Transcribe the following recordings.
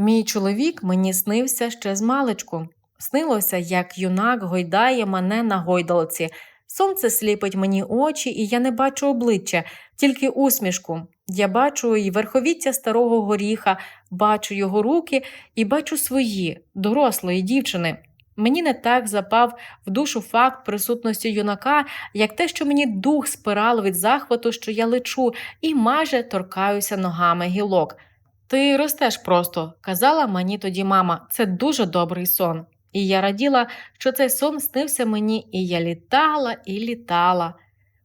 Мій чоловік мені снився ще з маличку. Снилося, як юнак гойдає мене на гойдалці. Сонце сліпить мені очі, і я не бачу обличчя, тільки усмішку. Я бачу і верховіття старого горіха, бачу його руки і бачу свої, дорослої дівчини. Мені не так запав в душу факт присутності юнака, як те, що мені дух спирало від захвату, що я лечу, і майже торкаюся ногами гілок. Ти ростеш просто, казала мені тоді мама, це дуже добрий сон. І я раділа, що цей сон снився мені, і я літала і літала.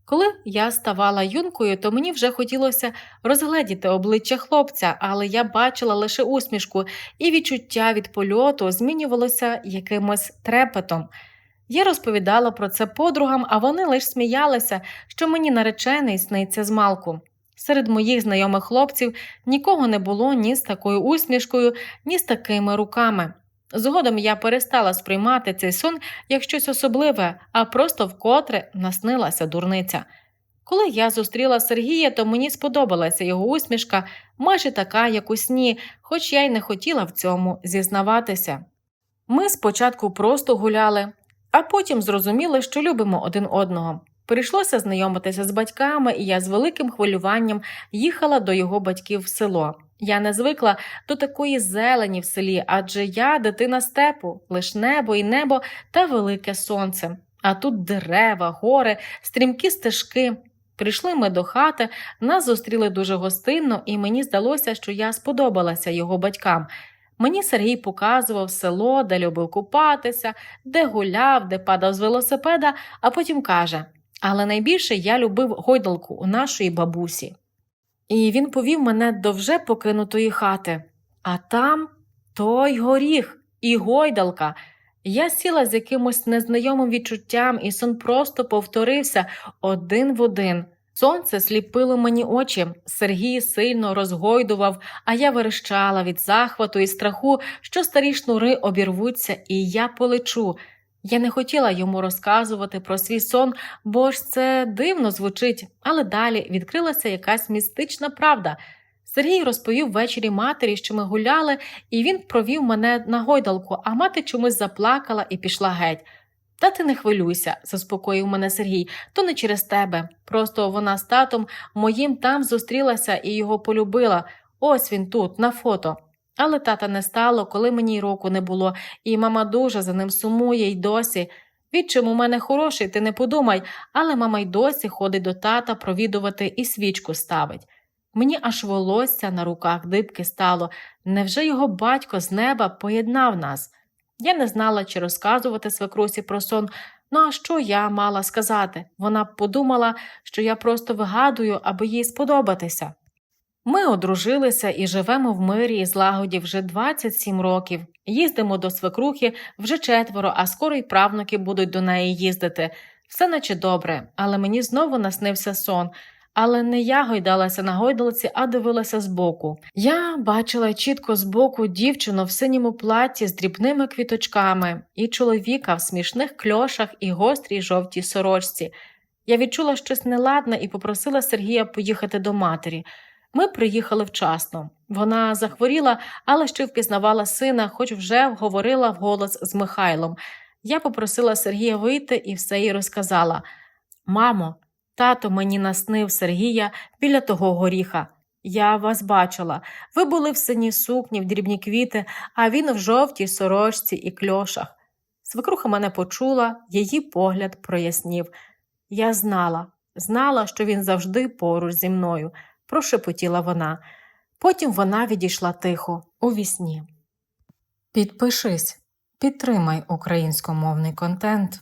Коли я ставала юнкою, то мені вже хотілося розгледіти обличчя хлопця, але я бачила лише усмішку, і відчуття від польоту змінювалося якимось трепетом. Я розповідала про це подругам, а вони лише сміялися, що мені наречений сниться з малку. Серед моїх знайомих хлопців нікого не було ні з такою усмішкою, ні з такими руками. Згодом я перестала сприймати цей сон як щось особливе, а просто вкотре наснилася дурниця. Коли я зустріла Сергія, то мені сподобалася його усмішка, майже така, як у сні, хоч я й не хотіла в цьому зізнаватися. Ми спочатку просто гуляли, а потім зрозуміли, що любимо один одного. Прийшлося знайомитися з батьками, і я з великим хвилюванням їхала до його батьків в село. Я не звикла до такої зелені в селі, адже я дитина степу, лиш небо і небо та велике сонце. А тут дерева, гори, стрімкі стежки. Прийшли ми до хати, нас зустріли дуже гостинно, і мені здалося, що я сподобалася його батькам. Мені Сергій показував село, де любив купатися, де гуляв, де падав з велосипеда, а потім каже: Але найбільше я любив гойдалку у нашої бабусі. І він повів мене до вже покинутої хати. А там той горіх і гойдалка. Я сіла з якимось незнайомим відчуттям, і сон просто повторився один в один. Сонце сліпило мені очі, Сергій сильно розгойдував, а я верещала від захвату і страху, що старі шнури обірвуться, і я полечу. Я не хотіла йому розказувати про свій сон, бо ж це дивно звучить, але далі відкрилася якась містична правда. Сергій розповів ввечері матері, що ми гуляли, і він провів мене на гойдалку, а мати чомусь заплакала і пішла геть. Та ти не хвилюйся, заспокоїв мене Сергій, то не через тебе. Просто вона з татом моїм там зустрілася і його полюбила. Ось він тут, на фото. Але тата не стало, коли мені й року не було, і мама дуже за ним сумує й досі. Відчим у мене хороший, ти не подумай, але мама й досі ходить до тата провідувати і свічку ставить. Мені аж волосся на руках дибки стало. Невже його батько з неба поєднав нас? Я не знала, чи розказувати свекрусі про сон. Ну а що я мала сказати? Вона подумала, що я просто вигадую, аби їй сподобатися. Ми одружилися і живемо в мирі і злагоді вже 27 років. Їздимо до свекрухи вже четверо, а скоро й правнуки будуть до неї їздити. Все наче добре, але мені знову наснився сон. Але не я гойдалася на гойдалці, а дивилася збоку. Я бачила чітко збоку дівчину в синьому платі з дрібними квіточками і чоловіка в смішних кльошах і гострій жовтій сорочці. Я відчула щось неладне і попросила Сергія поїхати до матері. Ми приїхали вчасно. Вона захворіла, але ще впізнавала сина, хоч вже говорила вголос з Михайлом. Я попросила Сергія вийти і все їй розказала. Мамо, тато мені наснив Сергія біля того горіха. Я вас бачила. Ви були в синій сукні, в дрібні квіти, а він в жовтій сорочці і кльошах. Свекруха мене почула, її погляд прояснів. Я знала, знала, що він завжди поруч зі мною прошепотіла вона. Потім вона відійшла тихо, у вісні. Підпишись, підтримай українськомовний контент.